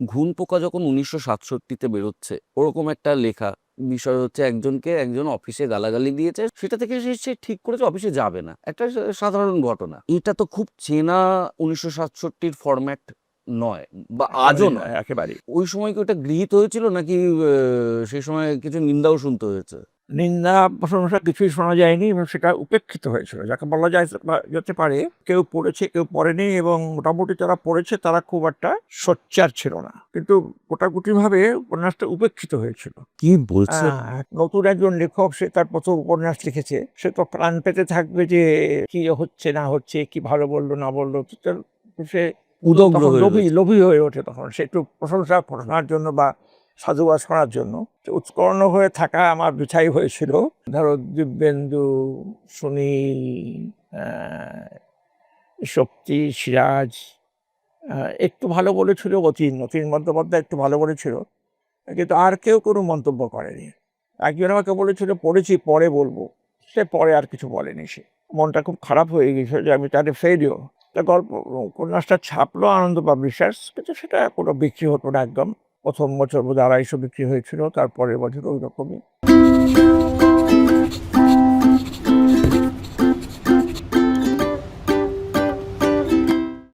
ঘুণ পোকা যখন উনিশশো সাতষট্টিতে বেরোচ্ছে ওরকম একটা লেখা। বিষয় হচ্ছে একজনকে একজন অফিসে গালাগালি দিয়েছে সেটা থেকে সে সে ঠিক করেছে অফিসে যাবে না। একটা সাধারণ ঘটনা। এটা তো খুব চেনা উনিশশো সাতষট্টির ফরম্যাট নয় বা আজও নয়। একেবারে ওই সময় কি ওটা গৃহীত হয়েছিল নাকি সেই সময় কিছু নিন্দাও শুনতে হয়েছে? নিন্দা প্রশংসা কিছুই শোনা যায়নি এবং সেটা উপেক্ষিত হয়েছিল। যাকে বলা যায় যেতে পারে কেউ পড়েছে কেউ পড়েনি এবং মোটামুটি যারা পড়েছে তারা খুব একটা সোচ্চার ছিল না। কিন্তু গোটাগুটিভাবে উপন্যাসটা উপেক্ষিত হয়েছিল। কি বলছে নতুন একজন লেখক সে তার প্রথম উপন্যাস লিখেছে। সে তো প্রাণ পেতে থাকবে যে কি হচ্ছে না হচ্ছে কি ভালো বলল না বলল। সে উদগ্র লোভী লোভী হয়ে ওঠে তখন। সে একটু প্রশংসা শোনার জন্য বা সাধুবাদ শোনার জন্য। উৎকর্ণ হয়ে থাকা আমার বিছাই হয়েছিল। ধরো দিব্যেন্দু, সুনীল শক্তি, সিরাজ একটু ভালো বলেছিল, অতীন অতীন বন্দ্যোপাধ্যায় একটু ভালো বলেছিল। কিন্তু আর কেউ কোনো মন্তব্য করেনি। একজন আমাকে বলেছিল, পড়েছি, পরে বলব। সে পরে আর কিছু বলেনি সে। মনটা খুব খারাপ হয়ে গেছিল যে আমি তাদের ফেরিও তা গল্প, উপন্যাসটা ছাপলো আনন্দ পাবলিশার্স কিন্তু সেটা কোনো বিক্রি হতো না একদম। প্রথম বছর বোধ আড়াইশো বিক্রি হয়েছিল তারপরের বছর ওই রকমই